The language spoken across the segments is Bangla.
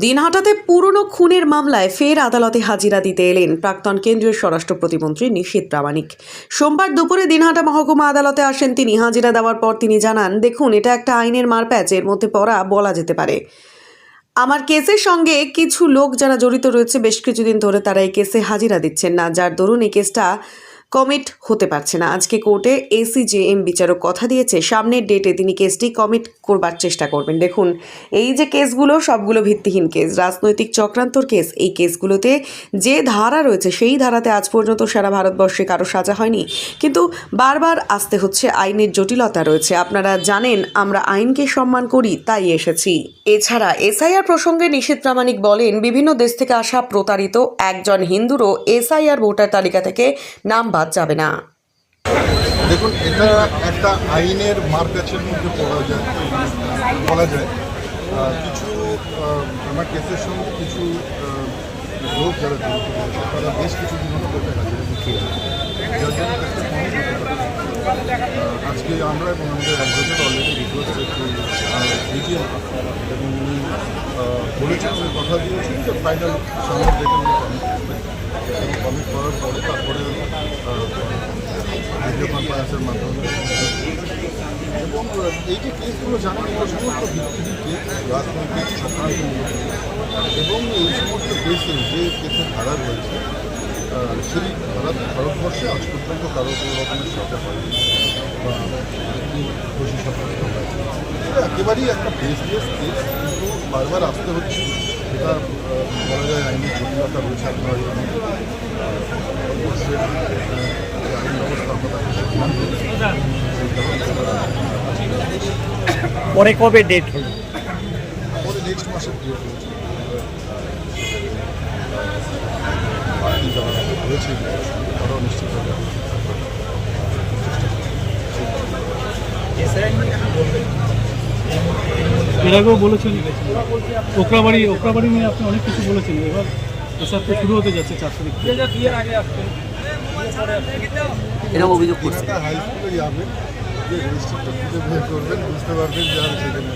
দিনহাটাতে পুরনো খুনের মামলায় ফের আদালতে হাজিরা দিতে এলেন প্রাক্তন কেন্দ্রীয় স্বরাষ্ট্র প্রতিমন্ত্রী নিশীত প্রামাণিক। সোমবার দুপুরে দিনহাটা মহকুমা আদালতে আসেন তিনি। হাজিরা দেওয়ার পর তিনি জানান, দেখুন, এটা একটা আইনের মারপ্যাচ, এর মধ্যে পড়া বলা যেতে পারে। আমার কেসের সঙ্গে কিছু লোক যারা জড়িত রয়েছে, বেশ কিছুদিন ধরে তারা এই কেসে হাজিরা দিচ্ছেন না। যার দরুন এই কেসটা কমিট হতে পারছে না। আজকে কোর্টে এসিজেএম বিচারক কথা দিয়েছে, সামনের ডেটে তিনি কেসটি কমিট করবার চেষ্টা করবেন। দেখুন, এই যে কেসগুলো, সবগুলো ভিত্তিহীন কেস, রাজনৈতিক চক্রান্তর কেস, এই কেসগুলোতে যে ধারা রয়েছে, সেই ধারাতে আজ পর্যন্ত সারা ভারতবর্ষে কারও সাজা হয়নি। কিন্তু বারবার আসতে হচ্ছে, আইনের জটিলতা রয়েছে। আপনারা জানেন, আমরা আইনকে সম্মান করি, তাই এসেছি। এছাড়া এসআইআর প্রসঙ্গে নিষেধ প্রামাণিক বলেন, বিভিন্ন দেশ থেকে আসা প্রতারিত একজন হিন্দুরও এসআইআর ভোটার তালিকা থেকে নাম যাবে না। দেখুন, এটা একটা আইনের মারপ্যাচের মধ্যে পড়া যায়, বলা যায়। কিছু আমার কেসের সঙ্গে কিছু লোক যারা জড়িত রয়েছে, তারা বেশ কিছু দিন হলো কোর্টে হাজিরা দিচ্ছে যার জন্য আজকে আমরা এবং আমাদের advocate already request to DGM এবং উনি বলেছেন কথা দিয়েছেন যে ফাইনাল সামনে দেখে উনি কমিট করবেন এবং কমিট করার পরে তারপরে এবং এই যে কেসগুলো জানেন এগুলো সমস্ত ভিত্তিহীন কেস এবং এই সমস্ত কেসে যে কেসের ধারা রয়েছে সেই ধারা ভারতবর্ষে আজ পর্যন্ত কারও কোনো রকমের সাথে হয়নি বা হয়েছে এটা একেবারেই একটা বেসলেস কেস কিন্তু বারবার আসতে হচ্ছে আহ, বলা যায় আইনের জটিলতা রয়েছে আপনারা ভারতবর্ষের আইন ব্যবস্থা পরে কবে ডেট হলো? এর আগেও বলেছেন ওকরাবাড়ি ওকরাবাড়ি নিয়ে আপনি অনেক কিছু বলেছেন। এবার এসব তো শুরু হতে যাচ্ছে চার তারিখ থেকে। এরকম অভিযোগ করছে। রেজিস্টারটা খুঁজে করবেন, বুঝতে পারবেন যে আমি সেখানে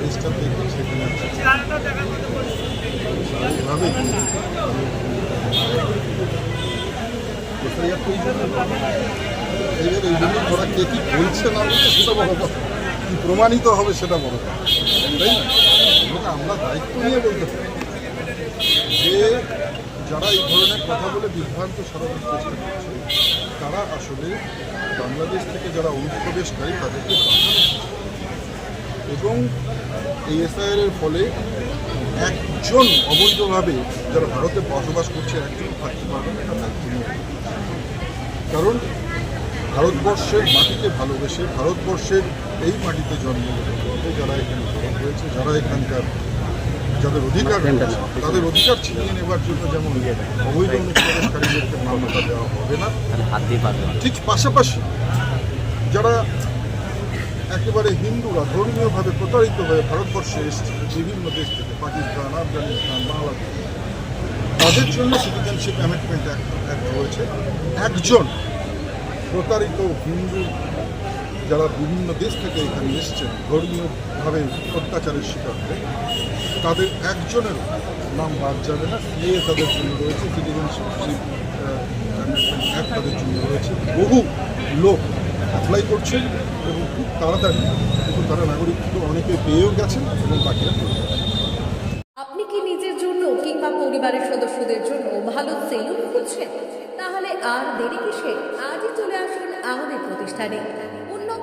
রেজিস্টার সেখানে আছে। স্বাভাবিকভাবেই এফআইআর তো এবার এই ওরা কে কী বলছে না সেটা কথা। প্রমাণিত হবে সেটা বড় কথা। আমরা দায়িত্ব নিয়ে বলতে পারি। যারা এই ধরনের কথা বলে বিভ্রান্ত সরানোর চেষ্টা করছে, তারা আসলে বাংলাদেশ থেকে যারা অনুপ্রবেশকারী, তাদেরকে। এবং এই এসআইআর এর ফলে একজন অবৈধভাবে যারা ভারতে বসবাস করছে, একজন থাকতে পারবে না। কারণ ভারতবর্ষের মাটিকে ভালোবেসে, ভারতবর্ষের এই মাটিতে করে যারা এখানে হয়েছে, যারা এখানকার যাদের অধিকার তাদের অধিকার ছিনিয়ে নেবার জন্য যেমন অবৈধ অনুপ্রবেশকারীদেরকে মান্যতা দেওয়া হবে না ঠিক পাশাপাশি যারা একেবারে হিন্দুরা ধর্মীয়ভাবে প্রতারিত হয়ে ভারতবর্ষে এসছে বিভিন্ন দেশ থেকে পাকিস্তান আফগানিস্তান বাংলাদেশ তাদের জন্য সিটিজেনশিপ অ্যামেন্ডমেন্ট অ্যাক্ট রয়েছে। একজন প্রতারিত হিন্দু যারা বিভিন্ন দেশ থেকে এখানে এসছেন ধর্মীয়ভাবে অত্যাচারের শিকার তাদের একজনের নাম বাদ যাবে না। সিএ তাদের জন্য রয়েছে, সিটিজেনশিপ অ্যাক্ট তাদের জন্য রয়েছে। বহু লোক অ্যাপ্লাই করছেন এবং খুব তাড়াতাড়ি, কিন্তু তারা নাগরিকত্ব অনেকে পেয়েও গেছেন এবং বাকিরা পেয়ে আপনি কি নিজের জন্য কিংবা পরিবারের সদস্যদের জন্য ভালো সেলুন খুঁজছেন? তাহলে আর দেরি কিসে? আজই চলে আসুন আমাদের প্রতিষ্ঠানে।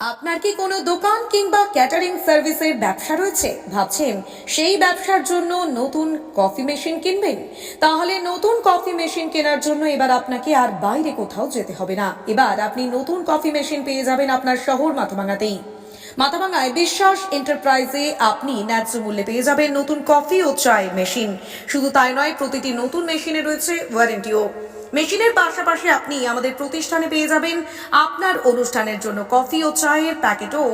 আপনার কি কোনো দোকান কিংবা ক্যাটারিং সার্ভিসের ব্যবসা রয়েছে? ভাবছেন সেই ব্যবসার জন্য নতুন কফি মেশিন কিনবেন? তাহলে নতুন কফি মেশিন কেনার জন্য এবার আপনাকে আর বাইরে কোথাও যেতে হবে না। এবার আপনি নতুন কফি মেশিন পেয়ে যাবেন আপনার শহর মাথাভাঙাতেই। মাথাভাঙায় বিশ্বাস এন্টারপ্রাইজে আপনি ন্যায্য মূল্যে পেয়ে যাবেন নতুন কফি ও চায়ের মেশিন। শুধু তাই নয়, প্রতিটি নতুন মেশিনে রয়েছে ওয়ারেন্টিও। মেশিনের পাশাপাশি আপনি আমাদের প্রতিষ্ঠানে পেয়ে যাবেন আপনার অনুষ্ঠানের জন্য কফি ও চায়ের প্যাকেটও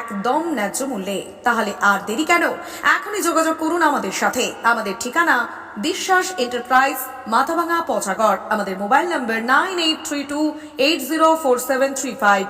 একদম ন্যায্য মূল্যে। তাহলে আর দেরি কেন? এখনই যোগাযোগ করুন আমাদের সাথে। আমাদের ঠিকানা বিশ্বাস এন্টারপ্রাইজ মাথাভাঙা পচাগড়। আমাদের mobile number nine eight three two eight zero four seven three five.